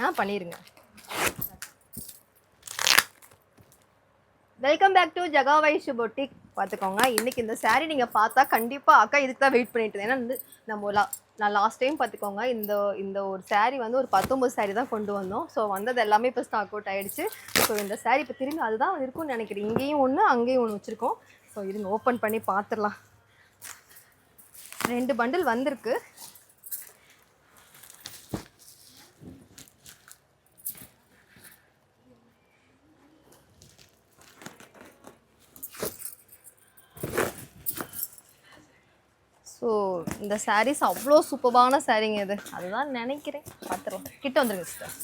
ஆ பண்ணிடுங்க welcome back to Jaga Vaishu boutique பார்த்துக்கோங்க. இன்னைக்கு இந்த சாரீ நீங்கள் பார்த்தா கண்டிப்பாக அக்கா இதுக்கு தான் வெயிட் பண்ணிட்டு இருந்தேன். ஏன்னா வந்து நம்ம லா நான் லாஸ்ட் டைம் பார்த்துக்கோங்க இந்த இந்த ஒரு சாரீ வந்து ஒரு பத்தொம்பது saree தான் கொண்டு வந்தோம். ஸோ வந்தது எல்லாமே இப்போ ஸ்டாக் அவுட் ஆகிடுச்சு ஸோ இந்த saree இப்போ திரும்பி அதுதான் இருக்கும்னு நினைக்கிறேன். இங்கேயும் ஒன்று அங்கேயும் ஒன்று வச்சுருக்கோம். ஸோ இருங்க ஓப்பன் பண்ணி பார்த்துடலாம். ரெண்டு பண்டில் வந்திருக்கு. ஸோ இந்த சாரீஸ் அவ்வளோ சூப்பரான சாரீங்க இது. அதுதான் நினைக்கிறேன். பார்த்துருவோம் கிட்ட வந்துருங்க சிஸ்டர்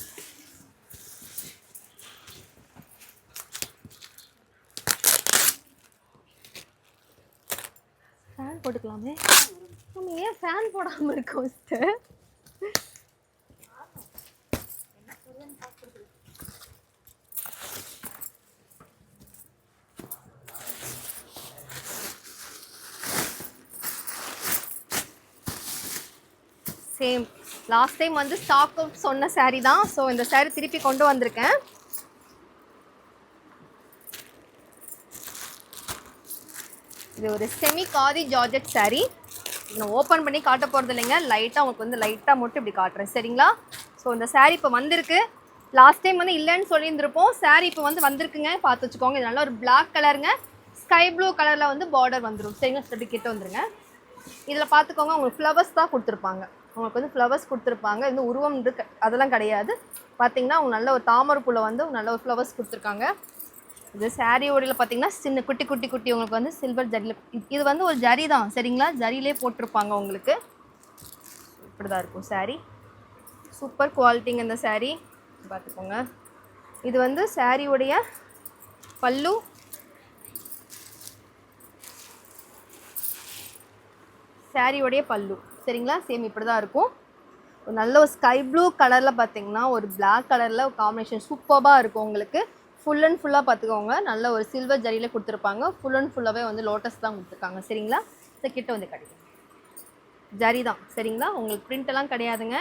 ஃபேன் போட்டுக்கலாமே. நம்ம ஏன் ஃபேன் போடாமல் இருக்கோம் சிஸ்டர் சேம் லாஸ்ட் டைம் வந்து ஸ்டாக் அவுட் சொன்ன சாரீ தான். ஸோ இந்த சாரீ திருப்பி கொண்டு வந்திருக்கேன். இது ஒரு செமி காதி ஜார்ஜெட் சாரீ நான் ஓப்பன் பண்ணி காட்ட போகிறது இல்லைங்க. லைட்டாக உங்களுக்கு வந்து லைட்டாக மட்டும் இப்படி காட்டுறேன். சரிங்களா? ஸோ இந்த சாரீ இப்போ வந்திருக்கு. லாஸ்ட் டைம் வந்து இல்லைன்னு சொல்லியிருந்திருப்போம். சாரீ இப்போ வந்து வந்திருக்குங்க. பார்த்து வச்சுக்கோங்க. இது நல்ல ஒரு பிளாக் கலருங்க ஸ்கை ப்ளூ கலரில் வந்து பார்டர் வந்துடும் சரிங்களா? இப்படி கிட்ட வந்துருங்க. இதில் பார்த்துக்கோங்க. உங்களுக்கு ஃப்ளவர்ஸ் தான் கொடுத்துருப்பாங்க. உங்களுக்கு வந்து ஃப்ளவர்ஸ் கொடுத்துருப்பாங்க. இது உருவம் அதெல்லாம் கிடையாது. பார்த்தீங்கன்னா அவங்க நல்ல ஒரு தாமரை பூவில் வந்து நல்ல ஒரு ஃப்ளவர்ஸ் கொடுத்துருக்காங்க. இது saree ஓடியில் பார்த்தீங்கன்னா சின்ன குட்டி குட்டி குட்டி உங்களுக்கு வந்து சில்வர் ஜரியில் இது வந்து ஒரு ஜரி தான். சரிங்களா? ஜரியிலே போட்டிருப்பாங்க உங்களுக்கு. இப்படி தான் இருக்கும் saree. சூப்பர் குவாலிட்டிங்க இந்த saree. பார்த்துக்கோங்க இது வந்து சாரியோடைய பல்லு சாரியோடைய பல்லு. சரிங்களா? சேம் இப்படி தான் இருக்கும். ஒரு நல்ல ஒரு ஸ்கை ப்ளூ கலரில் பார்த்தீங்கன்னா ஒரு பிளாக் கலரில் காம்பினேஷன் சூப்பராக இருக்கும் உங்களுக்கு. ஃபுல் அண்ட் ஃபுல்லாக பார்த்துக்கோங்க நல்ல ஒரு சில்வர் ஜரியில் கொடுத்துருப்பாங்க. ஃபுல் அண்ட் ஃபுல்லாகவே வந்து லோட்டஸ் தான் கொடுத்துருக்காங்க. சரிங்களா? இந்த கிட்ட வந்து கிடைக்கும் ஜரி தான். சரிங்களா? உங்களுக்கு print கிடையாதுங்க.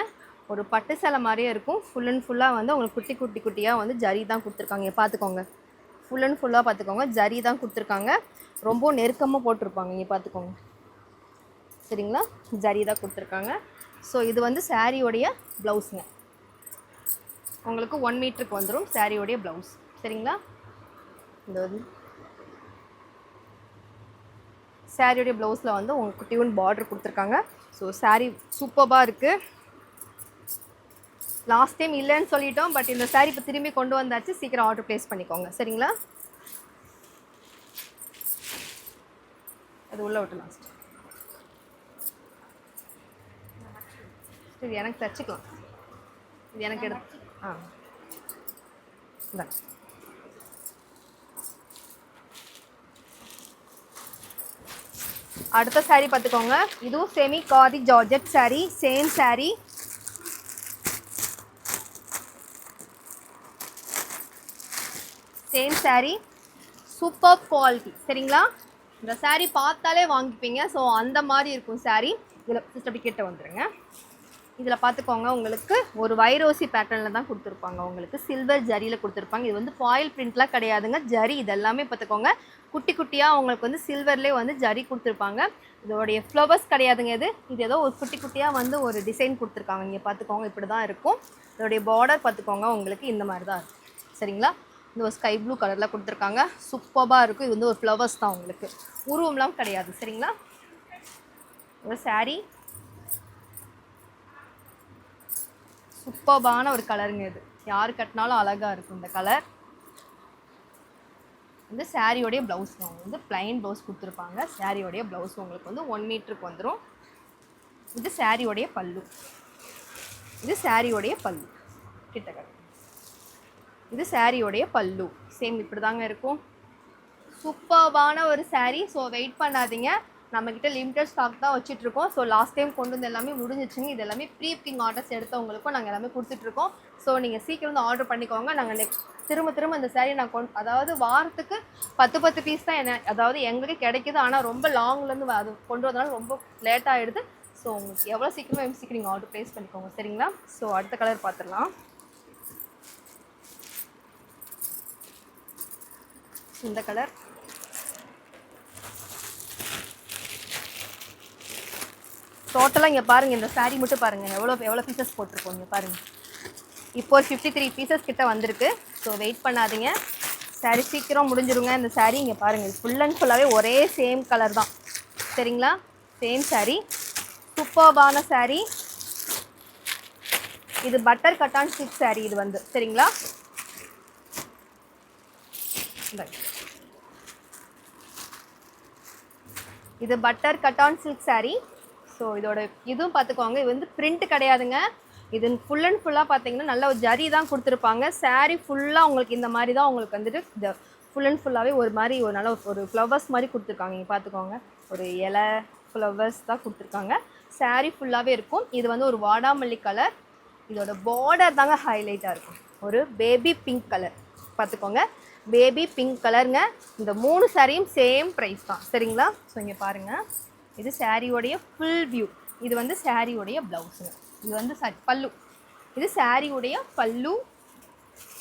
ஒரு பட்டு சேலை மாதிரியே இருக்கும். ஃபுல் அண்ட் ஃபுல்லாக வந்து உங்களுக்கு குட்டி குட்டி குட்டியாக வந்து ஜரி தான் கொடுத்துருக்காங்க. பார்த்துக்கோங்க ஃபுல் அண்ட் ஃபுல்லாக பார்த்துக்கோங்க ஜரி தான் கொடுத்துருக்காங்க. ரொம்ப நெருக்கமாக போட்டிருப்பாங்க. இங்கே பார்த்துக்கோங்க சரிங்களா? ஜரி தான் கொடுத்துருக்காங்க. ஸோ இது வந்து சாரியோடைய ப்ளவுஸுங்க. உங்களுக்கு ஒன் மீட்டருக்கு வந்துடும் சாரியோடைய ப்ளவுஸ். சரிங்களா? இந்த வந்து சாரியோடைய ப்ளவுஸில் வந்து உங்களுக்கு டியூன் பார்டர் கொடுத்துருக்காங்க. ஸோ சாரீ சூப்பராக இருக்குது லாஸ்ட் டைம் இல்லைன்னு சொல்லிட்டோம் பட் இந்த சாரீ இப்போ திரும்பி கொண்டு வந்தாச்சு. சீக்கிரம் ஆர்டர் ப்ளேஸ் பண்ணிக்கோங்க. சரிங்களா? அது உள்ள விட்டு லாஸ்ட் இது எனக்கு தச்சுக்கலாம். இது எனக்கு எடுத்து ஆ. இந்த. அடுத்த சாரீ பார்த்துக்கோங்க. இதுவும் semi khadi georgette sari same sari same sari super quality சரிங்களா? இந்த சாரீ பார்த்தாலே வாங்கிப்பீங்க. ஸோ அந்த மாதிரி இருக்கும் சாரீ இதில் ஜஸ்ட் கிட்ட வந்துருங்க. இதில் பார்த்துக்கோங்க உங்களுக்கு ஒரு வைரோசி பேட்டர்னில் தான் கொடுத்துருப்பாங்க. உங்களுக்கு சில்வர் ஜரியில் கொடுத்துருப்பாங்க. இது வந்து ஃபாயில் பிரிண்ட்லாம் கிடையாதுங்க. ஜரி இதெல்லாமே பார்த்துக்கோங்க குட்டி குட்டியாக உங்களுக்கு வந்து சில்வர்லேயே வந்து ஜரி கொடுத்துருப்பாங்க. இதோடைய ஃப்ளவர்ஸ் கிடையாதுங்க இது. இது ஏதோ ஒரு குட்டி குட்டியாக வந்து ஒரு டிசைன் கொடுத்துருக்காங்க. இங்கே பார்த்துக்கோங்க இப்படி தான் இருக்கும். இதோடைய பார்டர் பார்த்துக்கோங்க உங்களுக்கு இந்த மாதிரி தான் இருக்கும். சரிங்களா? இந்த ஒரு ஸ்கை ப்ளூ கலரில் கொடுத்துருக்காங்க. சூப்பராக இருக்கும். இது வந்து ஒரு ஃப்ளவர்ஸ் தான் உங்களுக்கு. உருவம்லாம் கிடையாது. சரிங்களா? ஒரு சாரீ சூப்பர்பான ஒரு கலருங்க இது. யார் கட்டினாலும் அழகாக இருக்கும் இந்த கலர் வந்து சாரியோடைய ப்ளவுஸ் அவங்க வந்து பிளைன் ப்ளவுஸ் கொடுத்துருப்பாங்க. சாரியோடைய ப்ளவுஸ் உங்களுக்கு வந்து ஒன் மீட்டருக்கு வந்துடும் இது சாரியோடைய பல்லு. இது சாரியோடைய பல்லு. கிட்ட இது சாரியோடைய பல்லு. சேம் இப்படி தாங்க இருக்கும். சூப்பர்பான ஒரு saree. ஸோ வெயிட் பண்ணாதீங்க. நம்மக்கிட்ட லிமிட்டட் ஸ்டாக் தான் வச்சுட்ருக்கோம் ஸோ லாஸ்ட் டைம் கொண்டு வந்து எல்லாமே முடிஞ்சிச்சுங்க. இது எல்லாமே ப்ரீ புக்கிங் ஆர்டர்ஸ் எடுத்தவங்களுக்கும் நாங்கள் எல்லாமே கொடுத்துட்ருக்கோம் ஸோ நீங்கள் சீக்கிரம் வந்து ஆர்டர் பண்ணிக்கோங்க. நாங்கள் நெக்ஸ்ட் திரும்ப திரும்ப அந்த சேரீ நான் கொண்டு அதாவது வாரத்துக்கு பத்து பத்து பீஸ் தான் என்ன அதாவது எங்களுக்கு கிடைக்கிது. ஆனால் ரொம்ப லாங்லேருந்து அது கொண்டு வந்தனால ரொம்ப லேட் ஆகிடுது ஸோ உங்களுக்கு எவ்வளோ சீக்கிரமாக எம்சிக்கு நீங்கள் ஆர்டர் ப்ளேஸ் பண்ணிக்கோங்க சரிங்களா? ஸோ அடுத்த கலர் பார்த்துடலாம் இந்த கலர் டோட்டலாக இங்கே பாருங்கள் இந்த சாரீ மட்டும் பாருங்கள் எவ்வளோ எவ்வளோ பீசஸ் போட்டிருக்கோம் இங்கே பாருங்கள் இப்போ ஒரு ஃபிஃப்டி த்ரீ பீசஸ் கிட்டே வந்திருக்கு. ஸோ வெயிட் பண்ணாதீங்க. Saree சீக்கிரம் முடிஞ்சிருங்க. இந்த சாரீ இங்கே பாருங்கள் ஃபுல் அண்ட் ஃபுல்லாகவே ஒரே சேம் கலர் தான். சரிங்களா? சேம் சாரீ சூப்பர்பான சாரீ இது பட்டர் கட்டான் சில்க் சாரீ இது வந்து. சரிங்களா? இது butter cotton silk saree so இதோட இதுவும் பார்த்துக்கோங்க இது வந்து பிரிண்ட் கிடையாதுங்க. இது ஃபுல் அண்ட் ஃபுல்லாக பார்த்தீங்கன்னா நல்ல ஒரு ஜரி தான் கொடுத்துருப்பாங்க. Saree ஃபுல்லாக உங்களுக்கு இந்த மாதிரி தான் உங்களுக்கு வந்துட்டு இந்த ஃபுல் அண்ட் ஃபுல்லாகவே ஒரு மாதிரி ஒரு நல்ல ஒரு ஃப்ளவர்ஸ் மாதிரி கொடுத்துருக்காங்க. இங்கே பார்த்துக்கோங்க ஒரு இலை ஃப்ளவர்ஸ் தான் கொடுத்துருக்காங்க. Saree ஃபுல்லாகவே இருக்கும். இது வந்து ஒரு வாடாமல்லி கலர் இதோட பார்டர் தாங்க ஹைலைட்டாக இருக்கும். ஒரு பேபி பிங்க் கலர் பார்த்துக்கோங்க பேபி பிங்க் கலருங்க இந்த மூணு சாரியும் சேம் ப்ரைஸ் தான். சரிங்களா? ஸோ இங்கே பாருங்கள் இது சாரியோடைய ஃபுல் வியூ இது வந்து சாரியோடைய ப்ளவுஸுங்க இது வந்து சாரி பல்லு. இது சாரியுடைய பல்லு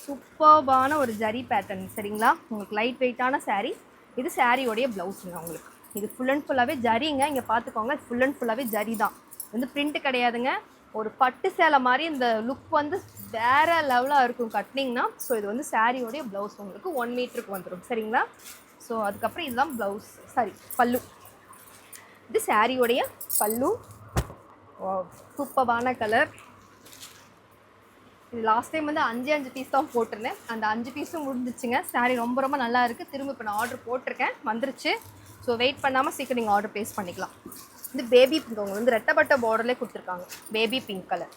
சூப்பர்பான ஒரு ஜரி பேட்டர்ன் சரிங்களா? உங்களுக்கு லைட் வெயிட்டான saree. இது சாரியோடைய ப்ளவுஸுங்க உங்களுக்கு. இது ஃபுல் அண்ட் ஃபுல்லாகவே ஜரிங்க இங்கே பார்த்துக்கோங்க ஃபுல் அண்ட் ஃபுல்லாகவே ஜரி தான். இது வந்து பிரிண்ட்டு கிடையாதுங்க. ஒரு பட்டு சேலை மாதிரி இந்த லுக் வந்து வேறு லெவலாக இருக்கும் கட்டினீங்கன்னா ஸோ இது வந்து சாரியோடைய ப்ளவுஸ் உங்களுக்கு ஒன் மீட்டருக்கு வந்துடும் சரிங்களா? ஸோ அதுக்கப்புறம் இதுதான் ப்ளவுஸ் சாரி பல்லு. இது சாரியோடைய பல்லு. சூப்பரான கலர். இது லாஸ்ட் டைம் வந்து அஞ்சு அஞ்சு பீஸ் தான் போட்டிருந்தேன். அந்த அஞ்சு பீஸும் முடிஞ்சிச்சுங்க. சாரீ ரொம்ப ரொம்ப நல்லா இருக்குது திரும்ப இப்போ நான் ஆர்டர் போட்டிருக்கேன். வந்துருச்சு. ஸோ வெயிட் பண்ணாமல் சீக்கிரம் நீங்கள் ஆர்டர் ப்ளேஸ் பண்ணிக்கலாம். இது பேபி பிங்க் அவங்க வந்து ரெட்டப்பட்ட பார்டர்லேயே கொடுத்துருக்காங்க. Baby pink colour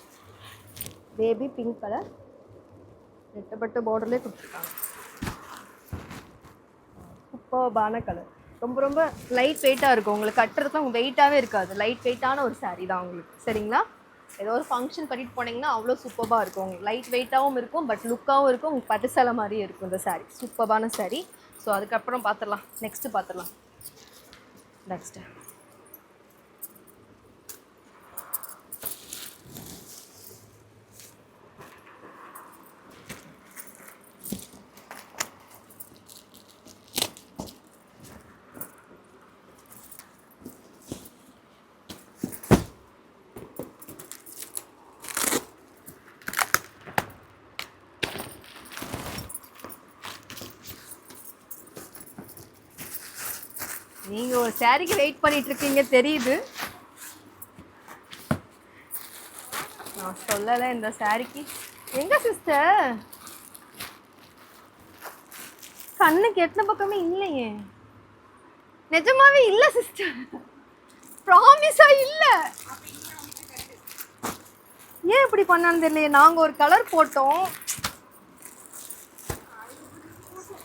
baby pink colour ரெட்டப்பட்ட பார்டர்லேயே கொடுத்துருக்காங்க. சூப்பர்பான கலர் ரொம்ப ரொம்ப லைட் வெயிட்டாக இருக்கும். உங்களுக்கு கட்டுறதுக்கு வெயிட்டாகவே இருக்காது. லைட் வெயிட்டான ஒரு சாரீ தான் உங்களுக்கு. சரிங்களா? ஏதோ ஒரு ஃபங்க்ஷன் கட்டிட்டு போனீங்கன்னா அவ்வளோ சூப்பராக இருக்கும். உங்களுக்கு லைட் வெயிட்டாகவும் இருக்கும் பட் லுக்காகவும் இருக்கும். உங்களுக்கு பட்டு சேலை மாதிரியும் இருக்கும் இந்த சாரீ சூப்பரான சாரீ ஸோ அதுக்கப்புறம் பார்த்துடலாம். நெக்ஸ்ட்டு பார்த்துடலாம். நெக்ஸ்ட்டு நீங்க ஒரு சாரிக்கு வெயிட் பண்ணிட்டு இருக்கீங்க தெரியுது. நான் சொல்லல இந்த சாரிக்கு எங்க சிஸ்டர் கண்ணுக்கு எத்தனை பக்கமே இல்லையே. நிஜமாவே இல்ல சிஸ்டர் ப்ராமிஸா இல்ல. ஏன் இப்படி பண்ணான்னு தெரியலையே. நாங்க ஒரு கலர் போட்டோம்.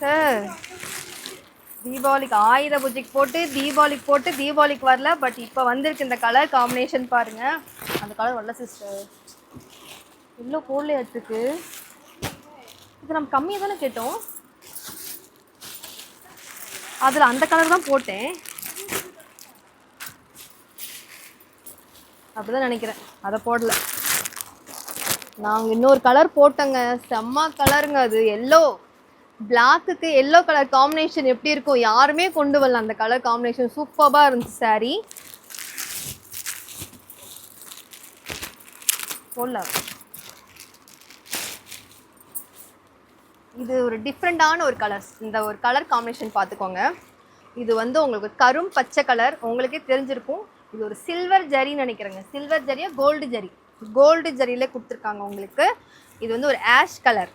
சார் தீபாவளிக்கு ஆயுத பூஜைக்கு போட்டு தீபாவளிக்கு போட்டு தீபாவளிக்கு வரல பட் இப்போ வந்திருக்கு இந்த கலர் காம்பினேஷன் பாருங்க. அந்த கலர் வரல சிஸ்டர் இவ்வளோ எவ்வளோ எடுத்துக்கு இது நம்ம கம்மியாக தானே கேட்டோம். அதில் அந்த கலர் தான் போட்டேன். அப்படிதான் நினைக்கிறேன். அதை போடல. நாங்கள் இன்னொரு கலர் போட்டோங்க. செம்ம கலருங்க அது. எல்லோ பிளாக்குக்கு எல்லோ கலர் காம்பினேஷன் எப்படி இருக்கும்? யாருமே கொண்டு வரல அந்த கலர் காம்பினேஷன் சூப்பராக இருந்துச்சு saree. போடல இது ஒரு டிஃப்ரெண்டான ஒரு கலர்ஸ் இந்த ஒரு கலர் காம்பினேஷன் பார்த்துக்கோங்க. இது வந்து உங்களுக்கு கரும் பச்சை கலர் உங்களுக்கே தெரிஞ்சிருக்கும். இது ஒரு சில்வர் ஜரின்னு நினைக்கிறேங்க. சில்வர் ஜரியா கோல்டு ஜரி? கோல்டு ஜரியில் கொடுத்துருக்காங்க உங்களுக்கு. இது வந்து ஒரு ஆஷ் கலர்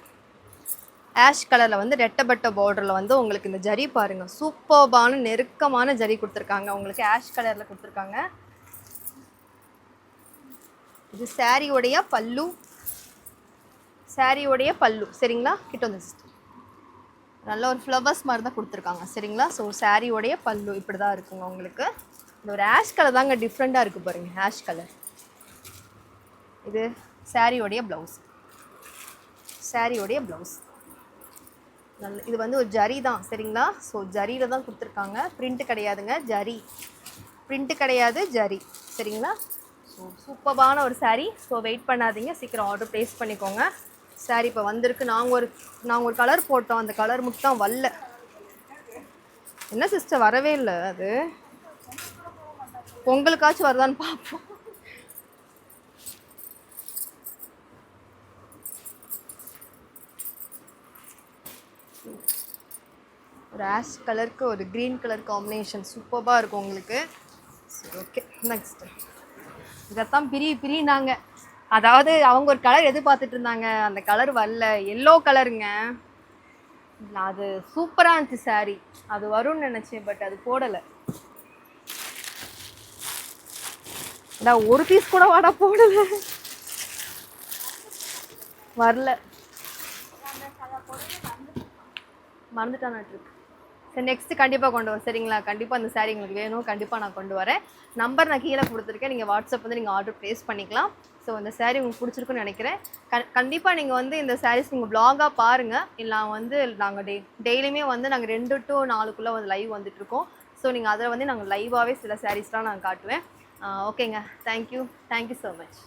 ஆஷ் கலரில் வந்து ரெட்டப்பட்ட பார்டரில் வந்து உங்களுக்கு இந்த ஜரி பாருங்கள் சூப்பர்பான நெருக்கமான ஜரி கொடுத்துருக்காங்க. உங்களுக்கு ஆஷ் கலரில் கொடுத்துருக்காங்க. இது சாரியோடைய பல்லு. சாரியோடைய பல்லு. சரிங்களா? கிட்ட வந்து சிஸ்டர் நல்ல ஒரு ஃப்ளவர்ஸ் மாதிரி தான் கொடுத்துருக்காங்க. சரிங்களா? ஸோ சாரியோடைய பல்லு இப்படி தான் இருக்குங்க உங்களுக்கு. இந்த ஒரு ஆஷ் கலர் தாங்க டிஃப்ரெண்ட்டாக இருக்குது பாருங்கள் ஆஷ் கலர் இது சாரியோடைய ப்ளவுஸ் சாரியோடைய ப்ளவுஸ் நல்ல இது வந்து ஒரு ஜரி தான் சரிங்களா? ஸோ ஜரியில் தான் கொடுத்துருக்காங்க. பிரிண்ட்டு கிடையாதுங்க ஜரி. பிரிண்ட்டு கிடையாது ஜரி. சரிங்களா? ஸோ சூப்பரான ஒரு சாரீ ஸோ வெயிட் பண்ணாதீங்க சீக்கிரம் ஆர்டர் ப்ளேஸ் பண்ணிக்கோங்க. Saree இப்போ வந்திருக்கு. நாங்கள் ஒரு நாங்கள் ஒரு கலர் போட்டோம். அந்த கலர் மட்டும் வரல. என்ன சிஸ்டர் வரவே இல்லை அது? பொங்கலுக்காச்சும் வருதான்னு பார்ப்போம் ஒரு ஆஷ் கலருக்கு ஒரு க்ரீன் கலர் காம்பினேஷன் சூப்பராக இருக்கும் உங்களுக்கு. சரி ஓகே நெக்ஸ்ட் இதைத்தான் பிரி பிரினாங்க அதாவது அவங்க ஒரு கலர் எதிர்பார்த்துட்டு இருந்தாங்க. அந்த கலர் வரல. எல்லோ கலருங்க அது சூப்பராக இருந்துச்சு சாரி அது வரும்னு நினச்சேன் பட் அது போடலை. நான் ஒரு பீஸ் கூட வாடா போடலை. வரல. மறந்துட்டானாட்டு சரி நெக்ஸ்ட் கண்டிப்பாக கொண்டு வரேன் சரிங்களா? கண்டிப்பாக அந்த சாரீ உங்களுக்கு வேணும். கண்டிப்பாக நான் கொண்டு வரேன். நம்பர் நான் கீழே கொடுத்துருக்கேன். நீங்கள் வாட்ஸ்அப் வந்து நீங்கள் ஆர்டர் ப்ளேஸ் பண்ணிக்கலாம். ஸோ அந்த சாரீ உங்களுக்கு பிடிச்சிருக்குன்னு நினைக்கிறேன். க கண்டிப்பாக நீங்கள் வந்து இந்த சாரீஸ் நீங்கள் ப்ளாகாக பாருங்கள் இல்லை வந்து நாங்கள் டெய் டெய்லியுமே வந்து நாங்கள் ரெண்டு டு நாலுக்குள்ளே வந்து லைவ் வந்துட்டுருக்கோம். ஸோ நீங்கள் அதில் வந்து நாங்கள் லைவாகவே சில சாரீஸ்லாம் நான் காட்டுவேன். ஓகேங்க தேங்க்யூ தேங்க்யூ ஸோ மச்